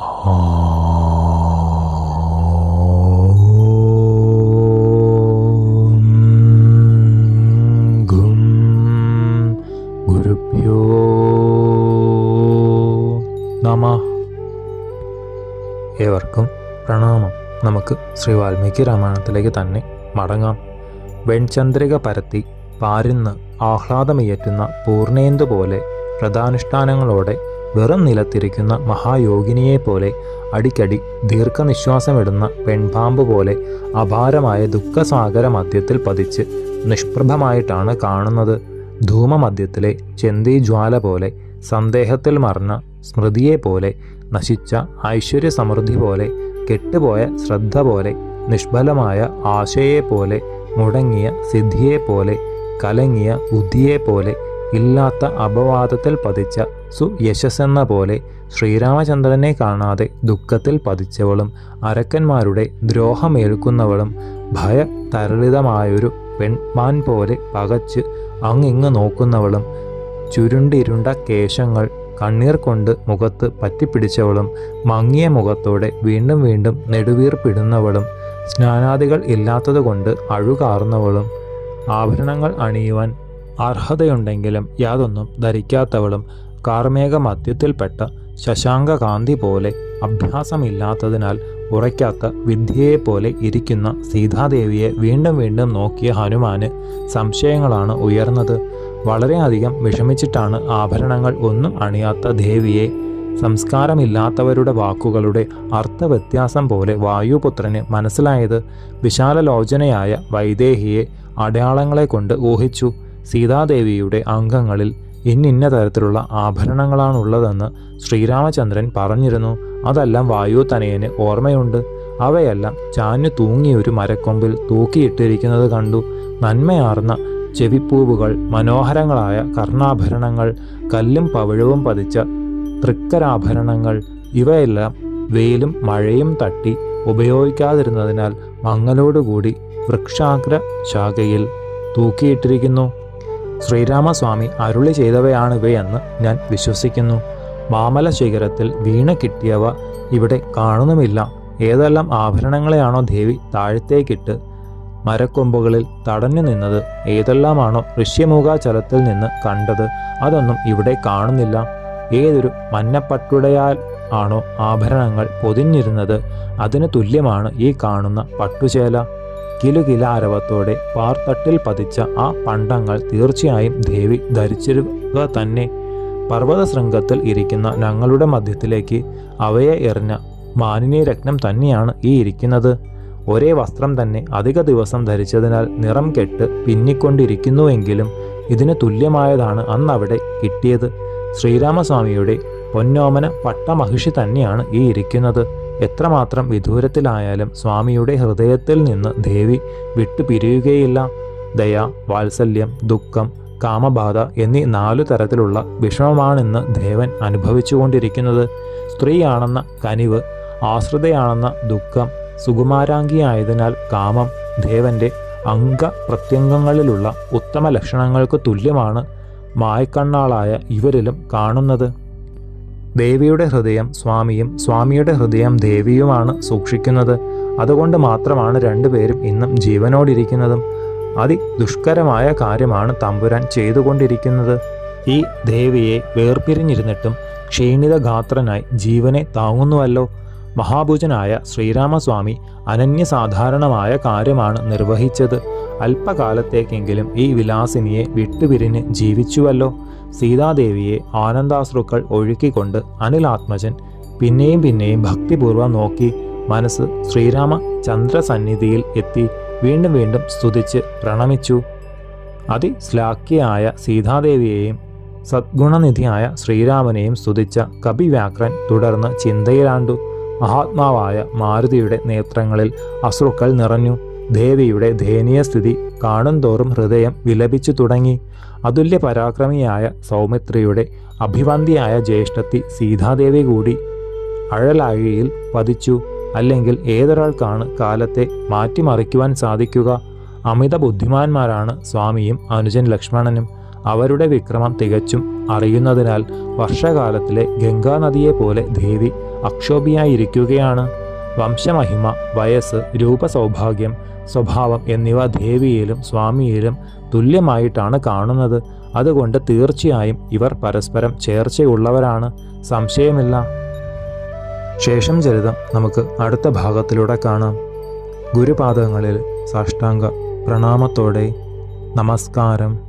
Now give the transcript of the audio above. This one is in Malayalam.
ഗുരുഭ്യോ ഏവർക്കും പ്രണാമം. നമുക്ക് ശ്രീ വാൽമീകി രാമായണത്തിലേക്ക് തന്നെ മടങ്ങാം. വെൺചന്ദ്രിക പരത്തി പാരുന്ന് ആഹ്ലാദമിയറ്റുന്ന പൂർണേന്ദു പോലെ വ്രതാനുഷ്ഠാനങ്ങളോടെ വെറും നിലത്തിരിക്കുന്ന മഹായോഗിനിയെപ്പോലെ അടിക്കടി ദീർഘനിശ്വാസമിടുന്ന പെൺപാമ്പ് പോലെ അപാരമായ ദുഃഖസാഗര മധ്യത്തിൽ പതിച്ച് നിഷ്പ്രഭമായിട്ടാണ് കാണുന്നത്. ധൂമമധ്യത്തിലെ ചെന്തി ജ്വാല പോലെ സന്ദേഹത്തിൽ മറന്ന സ്മൃതിയെപ്പോലെ നശിച്ച ഐശ്വര്യ സമൃദ്ധി പോലെ കെട്ടുപോയ ശ്രദ്ധ പോലെ നിഷ്ഫലമായ ആശയെപ്പോലെ മുടങ്ങിയ സിദ്ധിയെപ്പോലെ കലങ്ങിയ ബുദ്ധിയെപ്പോലെ ഇല്ലാത്ത അപവാദത്തിൽ പതിച്ച സുയശസ്സെന്ന പോലെ ശ്രീരാമചന്ദ്രനെ കാണാതെ ദുഃഖത്തിൽ പതിച്ചവളും അരക്കന്മാരുടെ ദ്രോഹമേൽക്കുന്നവളും ഭയ തരളിതമായൊരു പെൺമാൻ പോലെ പകച്ച് അങ്ങിങ്ങ് നോക്കുന്നവളും ചുരുണ്ടിരുണ്ട കേശങ്ങൾ കണ്ണീർ കൊണ്ട് മുഖത്ത് പറ്റിപ്പിടിച്ചവളും മങ്ങിയ മുഖത്തോടെ വീണ്ടും വീണ്ടും നെടുവീർപ്പിടുന്നവളും സ്നാനാദികൾ ഇല്ലാത്തതുകൊണ്ട് അഴുകാറുന്നവളും ആഭരണങ്ങൾ അണിയുവാൻ അർഹതയുണ്ടെങ്കിലും യാതൊന്നും ധരിക്കാത്തവളും കാർമേഘ മധ്യത്തിൽപ്പെട്ട ശശാങ്ക കാന്തി പോലെ അഭ്യാസമില്ലാത്തതിനാൽ ഉറയ്ക്കാത്ത വിദ്യയെപ്പോലെ ഇരിക്കുന്ന സീതാദേവിയെ വീണ്ടും വീണ്ടും നോക്കിയ ഹനുമാന് സംശയങ്ങളാണ് ഉയർന്നത്. വളരെയധികം വിഷമിച്ചിട്ടാണ് ആഭരണങ്ങൾ ഒന്നും അണിയാത്ത ദേവിയെ. സംസ്കാരമില്ലാത്തവരുടെ വാക്കുകളുടെ അർത്ഥവ്യത്യാസം പോലെ വായുപുത്രന് മനസ്സിലായത് വിശാലലോചനയായ വൈദേഹിയെ അടയാളങ്ങളെ കൊണ്ട് ഊഹിച്ചു. സീതാദേവിയുടെ അംഗങ്ങളിൽ ഇന്നിന്ന തരത്തിലുള്ള ആഭരണങ്ങളാണുള്ളതെന്ന് ശ്രീരാമചന്ദ്രൻ പറഞ്ഞിരുന്നു. അതെല്ലാം വായു തനയന് ഓർമ്മയുണ്ട്. അവയെല്ലാം ചാഞ്ഞു തൂങ്ങിയ ഒരു മരക്കൊമ്പിൽ തൂക്കിയിട്ടിരിക്കുന്നത് കണ്ടു. നന്മയാർന്ന ചെവിപ്പൂവുകൾ മനോഹരങ്ങളായ കർണാഭരണങ്ങൾ കല്ലും പവിഴവും പതിച്ച തൃക്കരാഭരണങ്ങൾ ഇവയെല്ലാം വെയിലും മഴയും തട്ടി ഉപയോഗിക്കാതിരുന്നതിനാൽ മങ്ങലോടുകൂടി വൃക്ഷാഗ്ര ശാഖയിൽ തൂക്കിയിട്ടിരിക്കുന്നു. ശ്രീരാമസ്വാമി അരുളി ചെയ്തവയാണ് ഇവയെന്ന് ഞാൻ വിശ്വസിക്കുന്നു. മാമല ശിഖരത്തിൽ വീണ കിട്ടിയവ ഇവിടെ കാണുന്നുമില്ല. ഏതെല്ലാം ആഭരണങ്ങളെയാണോ ദേവി താഴത്തേക്കിട്ട് മരക്കൊമ്പുകളിൽ തടഞ്ഞു നിന്നത്? ഏതെല്ലാമാണോ ഋഷ്യമൂകാചലത്തിൽ നിന്ന് കണ്ടത്? അതൊന്നും ഇവിടെ കാണുന്നില്ല. ഏതൊരു മഞ്ഞപ്പട്ടുടയാൽ ആണോ ആഭരണങ്ങൾ പൊതിഞ്ഞിരുന്നത്? അതിന് തുല്യമാണ് ഈ കാണുന്ന പട്ടുചേല. കിലുകിലാരവത്തോടെ പാർത്തട്ടിൽ പതിച്ച ആ പണ്ടങ്ങൾ തീർച്ചയായും ദേവി ധരിച്ചിരുക തന്നെ. പർവത ശൃംഗത്തിൽ ഇരിക്കുന്ന ഞങ്ങളുടെ മധ്യത്തിലേക്ക് അവയെ എറിഞ്ഞ മാനിനി രത്നം തന്നെയാണ് ഈ ഇരിക്കുന്നത്. ഒരേ വസ്ത്രം തന്നെ അധിക ദിവസം ധരിച്ചതിനാൽ നിറം കെട്ട് പിന്നിക്കൊണ്ടിരിക്കുന്നുവെങ്കിലും ഇതിന് തുല്യമായതാണ് അന്ന് അവിടെ കിട്ടിയത്. ശ്രീരാമസ്വാമിയുടെ പൊന്നോമന പട്ടമഹിഷി തന്നെയാണ് ഈ ഇരിക്കുന്നത്. എത്രമാത്രം വിദൂരത്തിലായാലും സ്വാമിയുടെ ഹൃദയത്തിൽ നിന്ന് ദേവി വിട്ടുപിരിയുകയില്ല. ദയ വാത്സല്യം ദുഃഖം കാമബാധ എന്നീ നാലു തരത്തിലുള്ള വിഷമമാണെന്ന് ദേവൻ അനുഭവിച്ചുകൊണ്ടിരിക്കുന്നത്. സ്ത്രീയാണെന്ന കനിവ് ആശ്രിതയാണെന്ന ദുഃഖം സുകുമാരാംഗിയായതിനാൽ കാമം ദേവന്റെ അംഗ പ്രത്യംഗങ്ങളിലുള്ള ഉത്തമ ലക്ഷണങ്ങൾക്ക് തുല്യമാണ് മായക്കണ്ണാളായ ഇവരിലും കാണുന്നത്. ദേവിയുടെ ഹൃദയം സ്വാമിയും സ്വാമിയുടെ ഹൃദയം ദേവിയുമാണ് സൂക്ഷിക്കുന്നത്. അതുകൊണ്ട് മാത്രമാണ് രണ്ടുപേരും ഇന്നും ജീവനോടിരിക്കുന്നതും. അതി ദുഷ്കരമായ കാര്യമാണ് തമ്പുരാൻ ചെയ്തുകൊണ്ടിരിക്കുന്നത്. ഈ ദേവിയെ വേർപിരിഞ്ഞിരുന്നിട്ടും ക്ഷീണിത ഗാത്രനായി ജീവനെ താങ്ങുന്നുവല്ലോ. മഹാഭുജനായ ശ്രീരാമസ്വാമി അനന്യസാധാരണമായ കാര്യമാണ് നിർവഹിച്ചത്. അല്പകാലത്തേക്കെങ്കിലും ഈ വിലാസിനിയെ വിട്ടുപിരിഞ്ഞ് ജീവിച്ചുവല്ലോ. സീതാദേവിയെ ആനന്ദാശ്രുക്കൾ ഒഴുക്കിക്കൊണ്ട് അനിലാത്മജൻ പിന്നെയും പിന്നെയും ഭക്തിപൂർവം നോക്കി മനസ്സ് ശ്രീരാമ ചന്ദ്രസന്നിധിയിൽ എത്തി വീണ്ടും വീണ്ടും സ്തുതിച്ച് പ്രണമിച്ചു. അതിശ്ലാഖ്യയായ സീതാദേവിയെയും സദ്ഗുണനിധിയായ ശ്രീരാമനെയും സ്തുതിച്ച കപിവ്യാക്രൻ തുടർന്ന് ചിന്തയിലാണ്ടു. മഹാത്മാവായ മാരുതിയുടെ നേത്രങ്ങളിൽ അശ്രുക്കൾ നിറഞ്ഞു. ദേവിയുടെ ദയനീയ സ്ഥിതി കാണുന്തോറും ഹൃദയം വിലപിച്ചു തുടങ്ങി. അതുല്യ പരാക്രമിയായ സൗമിത്രിയുടെ അഭിവന്തിയായ ജ്യേഷ്ഠത്തി സീതാദേവി കൂടി അഴലാഴിയിൽ പതിച്ചു. അല്ലെങ്കിൽ ഏതൊരാൾക്കാണ് കാലത്തെ മാറ്റിമറിക്കുവാൻ സാധിക്കുക? അമിത ബുദ്ധിമാന്മാരാണ് സ്വാമിയും അനുജൻ ലക്ഷ്മണനും. അവരുടെ വിക്രമം തികച്ചും അറിയുന്നതിനാൽ വർഷകാലത്തിലെ ഗംഗാനദിയെ പോലെ ദേവി അക്ഷോഭിയായിരിക്കുകയാണ്. വംശമഹിമ വയസ്സ് രൂപസൗഭാഗ്യം സ്വഭാവം എന്നിവ ദേവിയിലും സ്വാമിയിലും തുല്യമായിട്ടാണ് കാണുന്നത്. അതുകൊണ്ട് തീർച്ചയായും ഇവർ പരസ്പരം ചേർച്ചയുള്ളവരാണ്. സംശയമില്ല. ശേഷം ചരിതം നമുക്ക് അടുത്ത ഭാഗത്തിലൂടെ കാണാം. ഗുരുപാദങ്ങളിൽ സാഷ്ടാംഗ പ്രണാമത്തോടെ നമസ്കാരം.